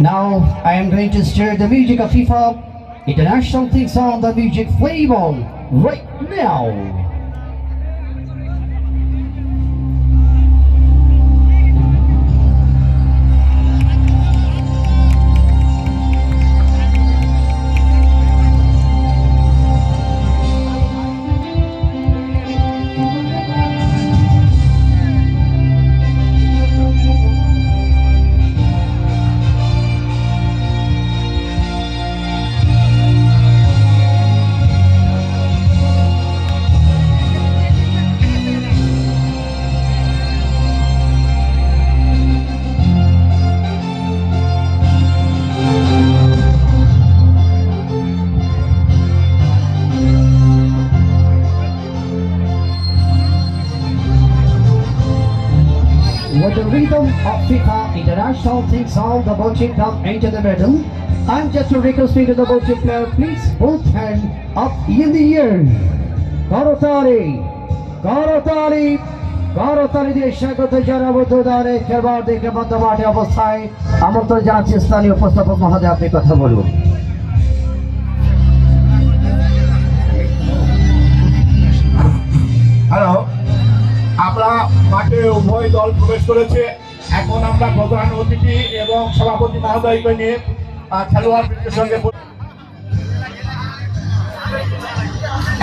Now I am going to stir the music of FIFA International things on the music flavor right now. With the rhythm of FIFA International takes all the bouncing come into the middle. I'm just a requesting to the bouncing player, please both hand up in the air. করতালি করতালি করতালি দিয়ে স্বাগত জানাব দুদারে খেলোয়াড় দেখে মধ্য মাঠে অবস্থায় আমন্ত্রণ জানাচ্ছি স্থানীয় উপস্থাপক মহোদয় আপনি কথা বলুন মাঠে উভয় দল প্রবেশ করেছে। এখন আমরা প্রধান অতিথি এবং সভাপতি মহোদয়কে নিয়ে খেলোয়াড়দের সঙ্গে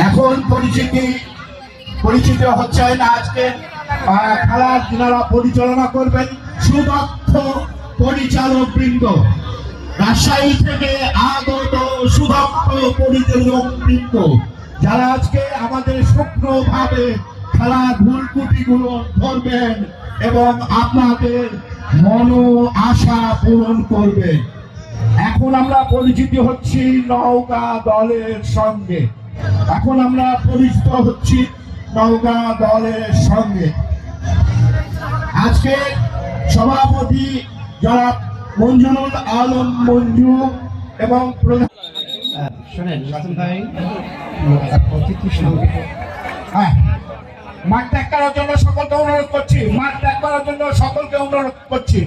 এখন পরিচিতি, পরিচিত হচ্ছে না আজকে। খেলার যিনারা পরিচালনা করবেন সুদক্ষ পরিচালক বৃন্দ। রাজশাহী থেকে আগত সুদক্ষ পরিচালক বৃন্দ, যারা আজকে আমাদের সূক্ষ্মভাবে খেলার ভুলকুটিগুলো ধরবেন এবং আপনাদের মনো আশা পূরণ করবেন এখন আমরা পরিচিত হচ্ছি নৌকা দলের সঙ্গে। এখন আমরা পরিচিত হচ্ছি নৌকা দলের সঙ্গে। আজকে সভাপতি যারা মঞ্জুরুল আলম মঞ্জু এবং প্রধান শোনেন রাসেল ভাই সঙ্গে হ্যাঁ। মাঠ ত্যাগ করার জন্য সকলকে অনুরোধ করছি মাঠ ত্যাগ করার জন্য সকলকে অনুরোধ করছি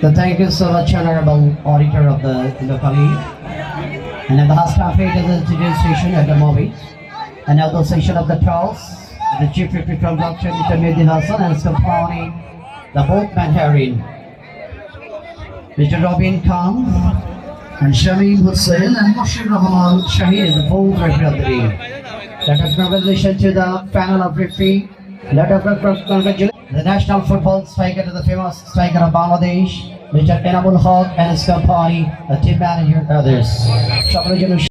So thank you so much, Honorable Auditor of the locality. And at the staff aid of the TV station at the movie. At the station of the trolls, the Chief Secretary Dr. Mr. Mehdi Hassan his company, the boatman Herin. Mr. Robin Khan and Shamim Hussain and Moshir Rahman Shahid, the full referee. Let us congratulations to the panel of referee. Let us congratulate the national football striker to the famous striker of Bangladesh, Mr. Enamul Haq and his company, the team manager and others.